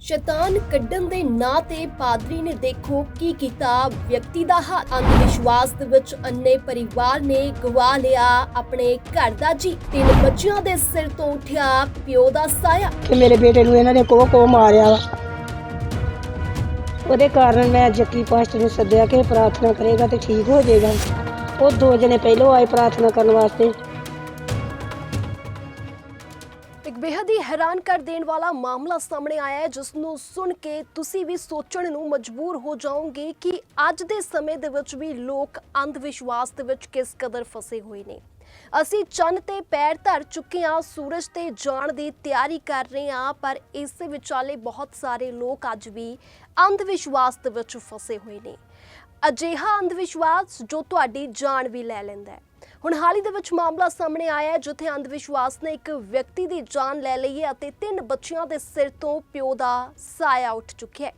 ਸ਼ੈਤਾਨ ਕੱਢਣ ਦੇ ਨਾਂ ਤੇ ਪਾਦਰੀ ਨੇ ਦੇਖੋ ਕੀ ਕੀਤਾ। ਵਿਅਕਤੀ ਦਾ ਅੰਧ ਵਿਸ਼ਵਾਸ ਦੇ ਵਿੱਚ ਅੰਨੇ ਪਰਿਵਾਰ ਨੇ ਗਵਾ ਲਿਆ। ਆਪਣੇ ਘਰ ਦਾ ਜੀ ਤਿੰਨ ਬੱਚਿਆਂ ਦੇ ਸਿਰ ਤੋਂ ਉੱਠਿਆ। ਪਿਓ ਦਾ ਸਾਇਆ। ਕਿ ਮੇਰੇ ਬੇਟੇ ਨੂੰ ਇਹਨਾਂ ਨੇ ਕੋਹ ਕੋਹ ਮਾਰਿਆ ਵਾ। ਉਹਦੇ ਕਾਰਨ ਮੈਂ ਜੱਕੀ ਪਾਸਟਰ ਨੂੰ ਸੱਦਿਆ ਕਿ ਪ੍ਰਾਰਥਨਾ ਕਰੇਗਾ ਤੇ ਠੀਕ ਹੋ ਜਾਏਗਾ। ਉਹ ਦੋ ਜਣੇ ਪਹਿਲੋਂ ਆਏ ਪ੍ਰਾਰਥਨਾ ਕਰਨ ਵਾਸਤੇ। ਬੇहद ਹੀ ਹੈਰਾਨ ਕਰ ਦੇਣ ਵਾਲਾ ਮਾਮਲਾ ਸਾਹਮਣੇ ਆਇਆ ਹੈ ਜਿਸ ਨੂੰ ਸੁਣ ਕੇ ਤੁਸੀਂ ਵੀ ਸੋਚਣ ਨੂੰ ਮਜਬੂਰ ਹੋ ਜਾਓਗੇ ਕਿ ਅੱਜ ਦੇ ਸਮੇਂ ਦੇ ਵਿੱਚ ਵੀ ਲੋਕ ਅੰਧ ਵਿਸ਼ਵਾਸ ਦੇ ਵਿੱਚ ਕਿਸ ਕਦਰ ਫਸੇ ਹੋਏ ਨੇ। ਅਸੀਂ ਚੰਨ ਤੇ ਪੈਰ ਧਰ ਚੁੱਕੇ ਹਾਂ, ਸੂਰਜ ਤੇ ਜਾਣ ਦੀ ਤਿਆਰੀ ਕਰ ਰਹੇ ਹਾਂ, ਪਰ ਇਸ ਵਿਚਾਲੇ ਬਹੁਤ ਸਾਰੇ ਲੋਕ ਅੱਜ ਵੀ ਅੰਧ ਵਿਸ਼ਵਾਸ ਦੇ ਵਿੱਚ ਫਸੇ ਹੋਏ ਨੇ। ਅਜਿਹਾ ਅੰਧ ਵਿਸ਼ਵਾਸ ਜੋ ਤੁਹਾਡੀ ਜਾਨ ਵੀ ਲੈ ਲੈਂਦਾ ਹੈ। ਹੁਣ ਹਾਲ ਹੀ ਦੇ ਵਿੱਚ ਮਾਮਲਾ ਸਾਹਮਣੇ ਆਇਆ ਹੈ, ਜਿੱਥੇ ਅੰਧ ਵਿਸ਼ਵਾਸ ਨੇ ਇੱਕ ਵਿਅਕਤੀ ਦੀ ਜਾਨ ਲੈ ਲਈ ਹੈ ਅਤੇ ਤਿੰਨ ਬੱਚਿਆਂ ਦੇ ਸਿਰ ਤੋਂ ਪਿਓ ਦਾ ਸਾਇਆ ਉੱਠ ਚੁੱਕਿਆ ਹੈ।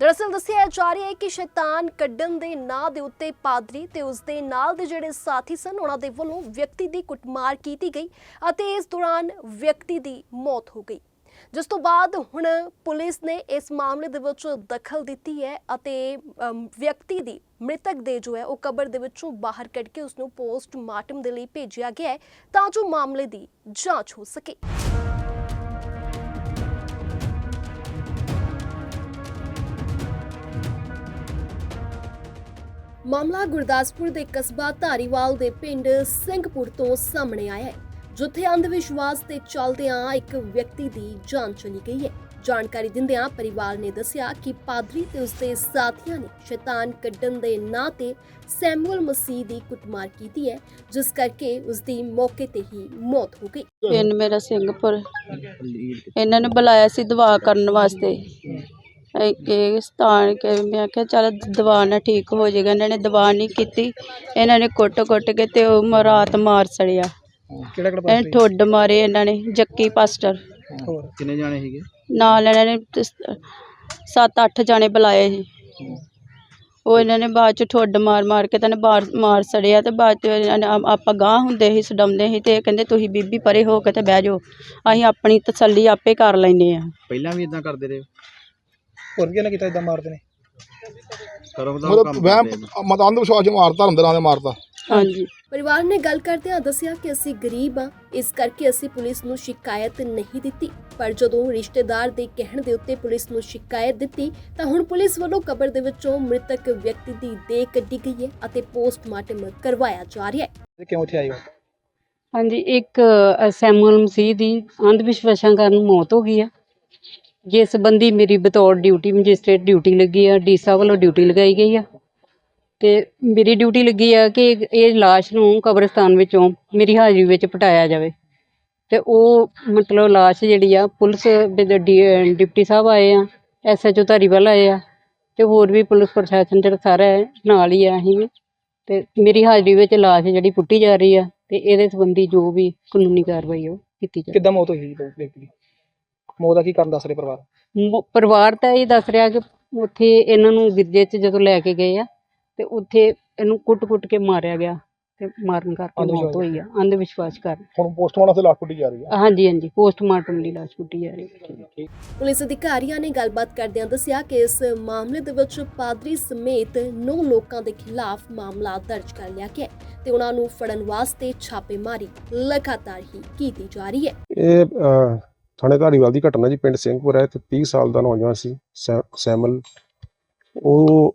ਦਰਅਸਲ ਦੱਸਿਆ ਜਾ ਰਿਹਾ ਹੈ ਕਿ ਸ਼ੈਤਾਨ ਕੱਢਣ ਦੇ ਨਾਂ ਦੇ ਉੱਤੇ ਪਾਦਰੀ ਤੇ ਉਸ ਦੇ ਨਾਲ ਦੇ ਜਿਹੜੇ ਸਾਥੀ ਸਨ, ਉਹਨਾਂ ਦੇ ਵੱਲੋਂ ਵਿਅਕਤੀ ਦੀ ਕੁੱਟਮਾਰ ਕੀਤੀ ਗਈ ਅਤੇ ਇਸ ਦੌਰਾਨ ਵਿਅਕਤੀ ਦੀ ਮੌਤ ਹੋ ਗਈ। ਜਿਸ ਤੋਂ ਬਾਅਦ ਹੁਣ ਪੁਲਿਸ ਨੇ ਇਸ ਮਾਮਲੇ ਦੇ ਵਿੱਚ ਦਖਲ ਦਿੱਤੀ ਹੈ ਅਤੇ ਵਿਅਕਤੀ ਦੀ ਮ੍ਰਿਤਕ ਦੇ ਜੋ ਹੈ ਉਹ ਕਬਰ ਦੇ ਵਿੱਚੋਂ ਬਾਹਰ ਕੱਢ ਕੇ ਉਸ ਨੂੰ ਪੋਸਟਮਾਰਟਮ ਦੇ ਲਈ ਭੇਜਿਆ ਗਿਆ ਹੈ ਤਾਂ ਜੋ ਮਾਮਲੇ ਦੀ ਜਾਂਚ ਹੋ ਸਕੇ। ਮਾਮਲਾ ਗੁਰਦਾਸਪੁਰ ਦੇ ਕਸਬਾ ਧਾਰੀਵਾਲ ਦੇ ਪਿੰਡ ਸਿੰਘਪੁਰ ਤੋਂ ਸਾਹਮਣੇ ਆਇਆ ਹੈ। ਜਿੱਥੇ ਅੰਧ ਵਿਸ਼ਵਾਸ ਤੇ ਚੱਲਦਿਆਂ ਇੱਕ ਵਿਅਕਤੀ ਦੀ ਜਾਨ ਚਲੀ ਗਈ ਹੈ। ਜਾਣਕਾਰੀ ਦਿੰਦਿਆਂ ਪਰਿਵਾਰ ਨੇ ਦੱਸਿਆ ਕਿ ਪਾਦਰੀ ਤੇ ਉਸਦੇ ਸਾਥੀਆਂ ਨੇ ਸ਼ੈਤਾਨ ਕੱਢਣ ਦੇ ਨਾਂ ਤੇ ਸੈਮੂਅਲ ਮਸੀਹ ਦੀ ਕੁੱਟਮਾਰ ਕੀਤੀ ਹੈ, ਜਿਸ ਕਰਕੇ ਉਸਦੀ ਮੌਕੇ ਤੇ ਹੀ ਮੌਤ ਹੋ ਗਈ। ਪਿੰਡ ਮੇਰਾ ਸਿੰਘਪੁਰ। ਇਹਨਾਂ ਨੇ ਬੁਲਾਇਆ ਸੀ ਦਵਾ ਕਰਨ ਵਾਸਤੇ। ਇਹ ਸਥਾਨ ਕੇ ਮੈਂ ਕਿਹਾ ਚੱਲ ਦਵਾ ਨਾ ਠੀਕ ਹੋ ਜਾਏਗਾ। ਇਹਨਾਂ ਨੇ ਦਵਾ ਨਹੀਂ ਕੀਤੀ। ਇਹਨਾਂ ਨੇ ਕੁੱਟ-ਕੁੱਟ ਕੇ ਤੇ ਉਹ ਮ- ਰਾਤ ਮਾਰ ਸੜਿਆ। ਕਿਹੜਾ ਕਿਹੜਾ ਇਹ ਠੁੱਡ ਮਾਰੇ ਇਹਨਾਂ ਨੇ ਜੱਕੀ ਪਾਸਟਰ। ਹੋਰ? ਕਿੰਨੇ ਜਾਣੇ ਸੀਗੇ? ਨਾਲ ਇਹਨਾਂ ਨੇ 7-8 ਜਾਣੇ ਬੁਲਾਏ ਸੀ। ਉਹ ਇਹਨਾਂ ਨੇ ਬਾਅਦ ਚ ਠੁੱਡ ਮਾਰ ਮਾਰ ਕੇ ਤਾਂ ਨੇ ਬਾਹਰ ਮਾਰ ਸੜਿਆ ਤੇ ਬਾਅਦ ਚ ਇਹਨਾਂ ਨੇ ਆ- ਆਪਾਂ ਗਾਂਹ ਹੁੰਦੇ ਸੀ ਸਡਾਉਂਦੇ ਸੀ ਤੇ ਇਹ ਕਹਿੰਦੇ ਤੁਸੀਂ ਬੀਬੀ ਪਰੇ ਹੋ ਕੇ ਤੇ ਬਹਿ ਜਾਓ। ਅਸੀਂ ਆਪਣੀ ਤਸੱਲੀ ਆਪੇ ਕਰ ਲੈਨੇ ਆ ਪਹਿਲਾਂ ਵੀ ਇਦਾਂ ਕਰਦੇ ਰਹੇ? ਹੋਰ ਵੀ ਇਹਨਾਂ ਕੀਤਾ ਇਦਾਂ ਮਾਰਦੇ ਨੇ? ਕਰੋ ਦਾ ਮਤਲਬ ਵਹਿਮ ਮਤ ਅੰਧ ਵਿਸ਼ਵਾਸ ਚ ਮਾਰਤਾ ਅੰਦਰਾਂ ਦੇ ਮਾਰਤਾ। ਹਾਂਜੀ। ਪਰਿਵਾਰ ਨੇ ਗੱਲ ਕਰਦਿਆਂ ਦੱਸਿਆ ਕਿ ਅਸੀਂ ਗਰੀਬ ਹਾਂ ਇਸ ਕਰਕੇ ਅਸੀਂ ਪੁਲਿਸ ਨੂੰ ਸ਼ਿਕਾਇਤ ਨਹੀਂ ਦਿੱਤੀ। ਪਰ ਜਦੋਂ ਰਿਸ਼ਤੇਦਾਰ ਦੇ ਕਹਿਣ ਦੇ ਉੱਤੇ ਪੁਲਿਸ ਨੂੰ ਸ਼ਿਕਾਇਤ ਦਿੱਤੀ ਤਾਂ ਹੁਣ ਪੁਲਿਸ ਵੱਲੋਂ ਕਬਰ ਦੇ ਵਿੱਚੋਂ ਮ੍ਰਿਤਕ ਵਿਅਕਤੀ ਦੀ ਦੇਹ ਕੱਢੀ ਗਈ ਹੈ ਅਤੇ ਪੋਸਟਮਾਰਟਮ ਕਰਵਾਇਆ ਜਾ ਰਿਹਾ ਹੈ। ਇਹ ਕਿਉਂ ਇੱਥੇ ਆਏ ਹੋ? ਹਾਂਜੀ ਇੱਕ ਅ, ਸੈਮੂਅਲ ਮਸੀਹ ਦੀ ਅੰਧ ਵਿਸ਼ਵਾਸਾਂ ਕਾਰਨ ਮੌਤ ਹੋ ਗਈ ਆ। ਜਿਸ ਸੰਬੰਧੀ ਮੇਰੀ ਬਤੌਰ ਡਿਊਟੀ ਮੈਜਿਸਟ੍ਰੇਟ ਡਿਊਟੀ ਲੱਗੀ ਆ ਡੀਸਾ ਵੱਲੋਂ ਡਿਊਟੀ ਲਗਾਈ ਗਈ ਆ। ਤੇ ਮੇਰੀ ਡਿਊਟੀ ਲੱਗੀ ਆ ਕਿ ਇਹ ਲਾਸ਼ ਨੂੰ ਕਬਰਸਤਾਨ ਵਿੱਚੋਂ ਮੇਰੀ ਹਾਜ਼ਰੀ ਵਿੱਚ ਪਟਾਇਆ ਜਾਵੇ। ਤੇ ਉਹ ਮਤਲਬ ਲਾਸ਼ ਜਿਹੜੀ ਆ ਪੁਲਿਸ ਦੇ ਡ- ਡਿਪਟੀ ਸਾਹਿਬ ਆਏ ਆ ਐਸਐਚਓ ਧਾਰੀਵਾਲ ਆਏ ਆ ਤੇ ਹੋਰ ਵੀ ਪੁਲਿਸ ਪ੍ਰਸ਼ਾਸਨ ਜਿਹੜਾ ਸਾਰਾ ਹੈ, ਨਾਲ ਹੀ ਆ ਅਸੀਂ ਵੀ। ਤੇ ਮੇਰੀ ਹਾਜ਼ਰੀ ਵਿੱਚ ਲਾਸ਼ ਜਿਹੜੀ ਪੁੱਟੀ ਜਾ ਰਹੀ ਆ ਤੇ ਇਹਦੇ ਸੰਬੰਧੀ ਜੋ ਵੀ ਕਾਨੂੰਨੀ ਕਾਰਵਾਈ ਉਹ ਕੀਤੀ ਜਾਵੇ। ਕਿੱਦਾਂ ਮੌਤ ਹੋਈ ਜੀ ਵਿਅਕਤੀ ਦੀ? ਮੌਤ ਦਾ ਕੀ ਕਾਰਨ ਦੱਸ ਰਹੇ ਪਰਿਵਾਰ? ਮ- ਪਰਿਵਾਰ ਤਾਂ ਇਹ ਦੱਸ ਰਿਹਾ ਕਿ ਉੱਥੇ ਇਹਨਾਂ ਨੂੰ ਗਿਰਜੇ 'ਚ ਜਦੋਂ ਲੈ ਕੇ ਗਏ ਆ ਤੇ ਉੱਥੇ ਇਹਨੂੰ ਕੁੱਟ-ਕੁੱਟ ਕੇ ਮਾਰਿਆ ਗਿਆ ਤੇ ਮਾਰਨ ਕਰਕੇ ਮੌਤ ਹੋਈ ਆ ਅੰਧ ਵਿਸ਼ਵਾਸ ਕਾਰਨ। ਹੁਣ ਪੋਸਟਮਾਰਟਮ ਤੇ ਲਾਸ਼ ਪੁੱਟੀ ਜਾ ਰਹੀ ਹੈ ਹਾਂਜੀ ਹਾਂਜੀ ਪੋਸਟਮਾਰਟਮ ਲਈ ਲਾਸ਼ ਪੁੱਟੀ ਜਾ ਰਹੀ ਹੈ ਪੁਲਿਸ ਅਧਿਕਾਰੀਆਂ ਨੇ ਗੱਲਬਾਤ ਕਰਦਿਆਂ ਦੱਸਿਆ ਕਿ ਇਸ ਮਾਮਲੇ ਦੇ ਵਿੱਚ ਪਾਦਰੀ ਸਮੇਤ 9 ਲੋਕਾਂ ਦੇ ਖਿਲਾਫ ਮਾਮਲਾ ਦਰਜ ਕਰ ਲਿਆ ਗਿਆ ਹੈ ਤੇ ਉਹਨਾਂ ਨੂੰ ਫੜਨ ਵਾਸਤੇ ਛਾਪੇਮਾਰੀ ਲਗਾਤਾਰ ਹੀ ਕੀਤੀ ਜਾ ਰਹੀ ਹੈ। ਇਹ ਅਹ, ਥਾਣੇ ਧਾਰੀਵਾਲ ਦੀ ਘਟਨਾ ਜੀ ਪਿੰਡ ਸਿੰਘਪੁਰ ਹੈ ਤੇ 30 ਸਾਲ ਦਾ ਨੌਜਵਾਨ ਸੀ ਸੈ- ਸੈਮਲ। ਉਹ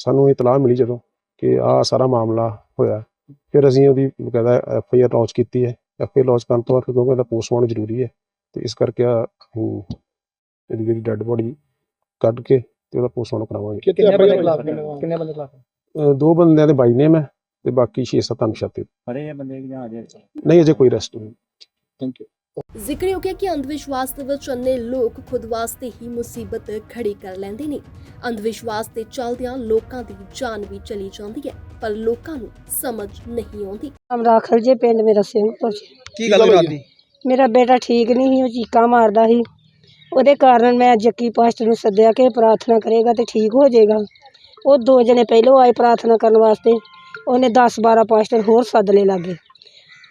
ਸਾਨੂੰ ਇਹ ਤਲਾਹ ਮਿਲੀ ਜਦੋਂ ਕਿ ਆਹ ਸਾਰਾ ਮਾਮਲਾ ਹੋਇਆ। ਫਿਰ ਅਸੀਂ ਉਹਦੀ ਬਕਾਇਦਾ ਐਫ ਆਈ ਆਰ ਲਾਂਚ ਕੀਤੀ ਹੈ। ਐਫ ਆਈ ਆਰ ਲਾਂਚ ਕਰਨ ਤੋਂ ਬਾਅਦ ਕਿਉਂਕਿ ਇਹਦਾ ਪੋਸਟਮਾਰਟਮ ਜ਼ਰੂਰੀ ਹੈ ਤੇ ਇਸ ਕਰਕੇ ਆ ਇਹਦੀ ਜਿਹੜੀ ਡੈੱਡ ਬੋਡੀ ਕੱਢ ਕੇ ਤੇ ਉਹਦਾ ਪੋਸਟਮਾਰਟਮ ਕਰਾਵਾਂਗੇ। ਕਿੰਨੇ ਬੰਦੇ ਆਪਣੇ ਖਿਲਾਫ ਕਿੰਨੇ ਬੰਦੇ ਖਿਲਾਫ? ਦੋ ਬੰਦਿਆਂ ਦੇ ਬਾਈ ਨੇਮ ਹੈ ਤੇ ਬਾਕੀ 6-7 ਅਨਸ਼ਾਤੇ ਫੜੇ ਆ ਬੰਦੇ ਜਾਂ ਅਜੇ? ਨਹੀਂ ਅਜੇ ਕੋਈ ਅਰੈਸਟ ਨਹੀਂ। ਥੈਂਕ ਯੂ ਜ਼ਿਕਰ ਹੋ ਗਿਆ ਕਿ ਅੰਧ ਵਿਸ਼ਵਾਸ ਦੇ ਵਿੱਚ ਅੰਨੇ ਲੋਕ ਖੁਦ ਵਾਸਤੇ ਹੀ ਮੁਸੀਬਤ ਖੜੀ ਕਰ ਲੈਂਦੇ ਨੇ। ਅੰਧ ਵਿਸ਼ਵਾਸ ਦੇ ਚੱਲਦਿਆਂ ਲੋਕਾਂ ਦੀ ਜਾਨ ਵੀ ਚਲੀ ਜਾਂਦੀ ਹੈ ਪਰ ਲੋਕਾਂ ਨੂੰ ਸਮਝ ਨਹੀਂ ਆਉਂਦੀ। ਅਮਰਾਖਲ ਜੇ ਪਿੰਡ ਮੇਰਾ ਸਿੰਘਪੁਰ ਚ ਕੀ ਗੱਲ ਹੋਈ? ਰਾਤ ਮੇਰਾ ਬੇਟਾ ਠੀਕ ਨਹੀਂ ਸੀ ਉਹ ਚੀਕਾਂ ਮਾਰਦਾ ਸੀ। ਉਹਦੇ ਕਾਰਨ ਮੈਂ ਜੱਕੀ ਪਾਸਟਰ ਨੂੰ ਸੱਦਿਆ ਕਿ ਪ੍ਰਾਰਥਨਾ ਕਰੇਗਾ ਤੇ ਠੀਕ ਹੋ ਜਾਏਗਾ। ਉਹ ਦੋ ਜਣੇ ਪਹਿਲੋਂ ਆਏ ਪ੍ਰਾਰਥਨਾ ਕਰਨ ਵਾਸਤੇ ਉਹਨੇ 10 12 ਪਾਸਟਰ ਹੋਰ ਸੱਦ ਲਏ ਲਾਗੇ।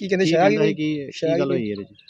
ਕੀ ਕਹਿੰਦੇ ਸ਼ਾਹ ਕੀ ਕੀ ਗੱਲ ਹੋਈ ਇਹਦੇ ਚ?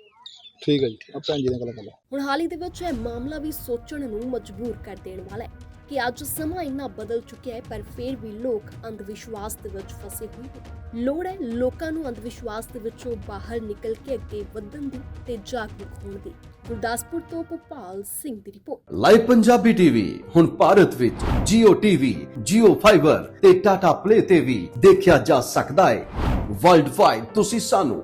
ਠੀਕ ਹੈ ਜੀ ਆ ਭੈਣ ਜੀ ਨਾਲ ਗੱਲ ਕਰ ਲਓ। ਹੁਣ ਹਾਲ ਹੀ ਦੇ ਵਿੱਚ ਇਹ ਮਾਮਲਾ ਵੀ ਸੋਚਣ ਨੂੰ ਮਜਬੂਰ ਕਰ ਦੇਣ ਵਾਲਾ ਹੈ ਕਿ ਅੱਜ ਸਮਾਂ ਇੰਨਾ ਬਦਲ ਚੁੱਕਿਆ ਹੈ ਪਰ ਫਿਰ ਵੀ ਲੋਕ ਅੰਧ ਵਿਸ਼ਵਾਸ ਦੇ ਵਿੱਚ ਫਸੇ ਹੋਏ ਨੇ। ਲੋੜ ਹੈ ਲੋਕਾਂ ਨੂੰ ਅੰਧ ਵਿਸ਼ਵਾਸ ਦੇ ਵਿੱਚੋਂ ਬਾਹਰ ਨਿਕਲ ਕੇ ਅੱਗੇ ਵਧਣ ਦੀ ਤੇ ਜਾਗਰੂਕ ਹੋਣ ਦੀ। ਗੁਰਦਾਸਪੁਰ ਤੋਂ ਭੋਪਾਲ ਸਿੰਘ ਦੀ ਰਿਪੋਰਟ। ਲਾਈਵ ਪੰਜਾਬੀ ਟੀਵੀ ਹੁਣ ਭਾਰਤ ਵਿੱਚ Jio TV, Jio Fiber ਤੇ Tata Play ਤੇ ਵੀ ਦੇਖਿਆ ਜਾ ਸਕਦਾ ਹੈ। ਵਰਲਡ ਵਾਈਡ ਤੁਸੀਂ ਸਾਨੂੰ